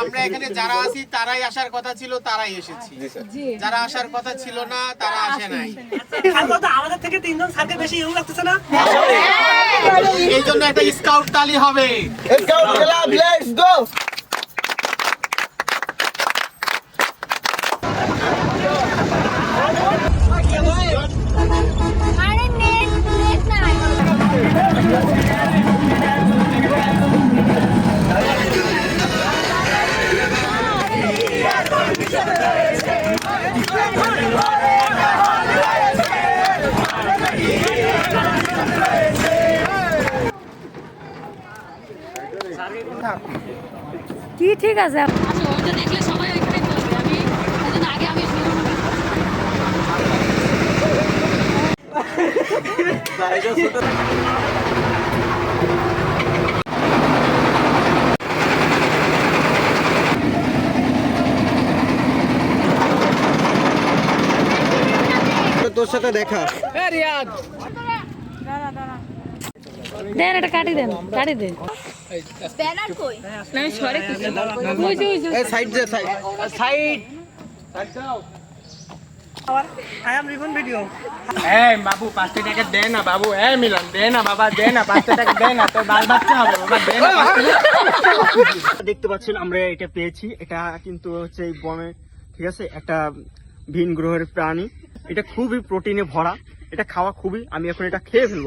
আমরা এখানে যারা আছি তারাই আসার কথা ছিল তারাই এসেছি। যারা আসার কথা ছিল না তারা আসে নাই। আমাদের থেকে তিনজন সাথে বেশি ইউ লাগতেছে না? এই জন্য একটা স্কাউট তালি হবে। স্কাউট গো কি ঠিক আছে? আচ্ছা দেখলে সবাই আমি আগে আমি তোর সাথে দেখা দেন এটা কাটি দেন কাটি দেন। ব্যানার কই? এই side they side. Side. I am ribbon video এই বাবু পাঁচটা টাকা দে না বাবু। এই মিলন দে না বাবা দে না পাঁচটা টাকা দে না। তোর বাল বাচ্চা হবে বাবা দে না দেখতে পাচ্ছেন আমরা এটা পেয়েছি। এটা কিন্তু হচ্ছে এই বমে ঠিক আছে? একটা ভিন গ্রহের প্রাণী। এটা খুবই প্রোটিনে ভরা। এটা খাওয়া খুবই আমি এখন এটা খেয়ে ফেলব।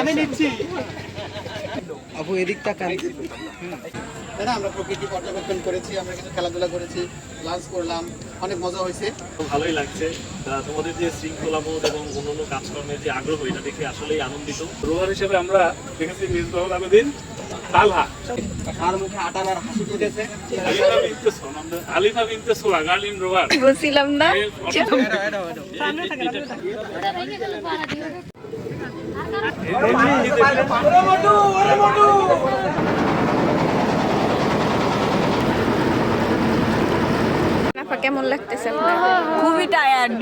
আমি নিচ্ছি। আপু এদিক তাকান দাদা আমরা প্রকৃতি পর্যবেক্ষণ করেছি আমরা কিছু খেলাধুলা করেছি লাঞ্চ করলাম অনেক মজা হয়েছে। ভালোই লাগছে। তোমাদের যে শৃঙ্খলাবোধ এবং অন্যান্য কাজকর্মের যে আগ্রহ এটা দেখে আসলেই আনন্দিত। রোহার হিসেবে আমরা দেখেছি মিসবাহুল আবেদিন তালহা। আলিফা বিনতে সোলা গার্লিন বলছিলাম না। কেমন লাগতেছে খুবই টায়ার্ড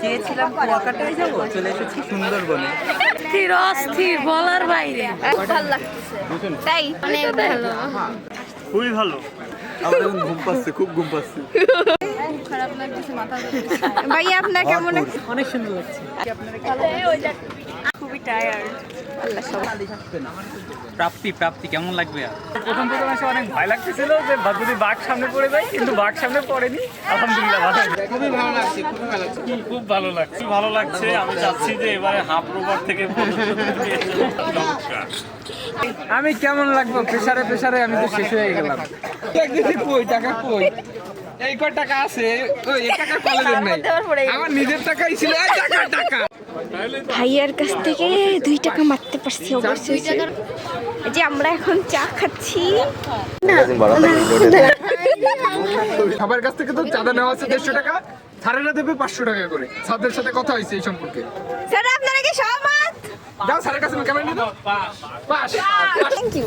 চেয়েছিলাম কুয়াকাটায় যাব চলে এসেছি সুন্দরবনে। স্থির অস্থির বলার বাইরে। ভালো লাগতেছে। তাই? অনেক ভালো। খুবই ভালো। আমার এখন ঘুম পাচ্ছে খুব ঘুম পাচ্ছে। ভাইয়া আপনার কেমন অনেক সুন্দর লাগছে। খুবই টায়ার্ড আল্লাহ প্রাপ্তি প্রাপ্তি কেমন লাগবে? প্রথম প্রথম এসে অনেক ভয় লাগতেছিল যে যদি বাঘ সামনে পড়ে যায় কিন্তু বাঘ সামনে পড়েনি। আলহামদুলিল্লাহ ভালো খুবই ভালো লাগছে খুবই ভালো লাগছে। খুব ভালো লাগছে। ভালো লাগছে আমি চাচ্ছি যে এবারে হাফ রোবার থেকে আমি কেমন লাগবো? প্রেসারে প্রেসারে আমি তো শেষ হয়ে গেলাম। কই টাকা কই? এই কয় টাকা আছে? ওই টাকা কলেজের নাই। আমার নিজের টাকাই ছিল এই টাকা টাকা। ভাইয়ার কাছ থেকে দুই টাকা মারতে পারছি অবশ্যই। যে আমরা এখন চা খাচ্ছি। সবার কাছ থেকে তো চাঁদা নেওয়া আছে দেড়শো টাকা। স্যারেরা দেবে পাঁচশো টাকা করে। স্যারদের সাথে কথা হয়েছে এই সম্পর্কে। স্যার আপনারা কি সহমত? যাও স্যারের কাছে ক্যামেরা নিয়ে দাও pass thank you